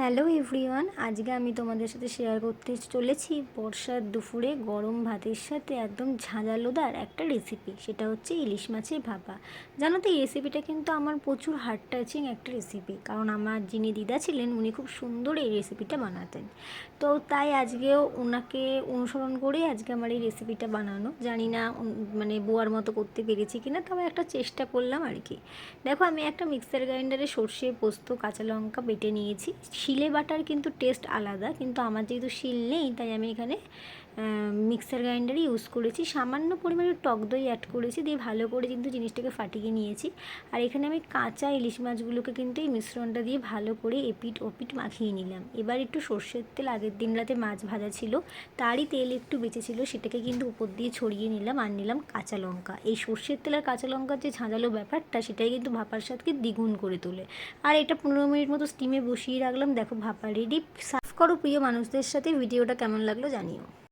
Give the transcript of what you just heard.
Hello everyone, আজকে আমি তোমাদের সাথে শেয়ার করতে চলেছি বর্ষার দুপুরে গরম ভাতের সাথে একদম ঝাঁঝালোদার একটা রেসিপি সেটা হচ্ছে ইলিশ মাছের ভাপা। জানো তো এই রেসিপিটা কিন্তু আমার প্রচুর হার্ট টাচিং একটা রেসিপি কারণ আমার যিনি দিদা ছিলেন, উনি খুব সুন্দর এই রেসিপিটা বানাতেন। তো তাই আজকেও ওনাকে অনুসরণ করেই আজকে আমার এই রেসিপিটা বানানো। জানি না মানে বোয়ার মতো করতে পেরেছি কিনা, তবে একটা চেষ্টা করলাম আর কি। দেখো আমি একটা মিক্সার গ্রাইন্ডারে সর্ষে, পোস্ত, কাঁচা লঙ্কা বেটে নিয়েছি শিলে বাটার কিন্তু টেস্ট আলাদা, কিন্তু আমার যেহেতু শিল নেই, তাই আমি এখানে মিক্সার গ্রাইন্ডারই ইউজ করেছি। সামান্য পরিমাণে টক দই অ্যাড করেছি, দিয়ে ভালো করে কিন্তু জিনিসটাকে ফাটিয়ে নিয়েছি। আর এখানে আমি কাঁচা ইলিশ মাছগুলোকে কিন্তু এই মিশ্রণটা দিয়ে ভালো করে এপিট ওপিট মাখিয়ে নিলাম। এবার একটু সর্ষের তেল, আগের দিন রাতে মাছ ভাজা ছিল, তারই তেল একটু বেঁচে ছিল, সেটাকে কিন্তু উপর দিয়ে ছড়িয়ে নিলাম আর নিলাম কাঁচা লঙ্কা। এই সর্ষের তেল আর কাঁচা লঙ্কার যে ঝাঁঝালো ব্যাপারটা, সেটাই কিন্তু ভাপার স্বাদকে দ্বিগুণ করে তোলে। আর এটা পনেরো মিনিট মতো স্টিমে বসিয়ে রাখলাম দেখো ভাপা রেডি সার্ভ করো প্রিয় মানুষদের সাথে। ভিডিওটা কেমন লাগল জানিও।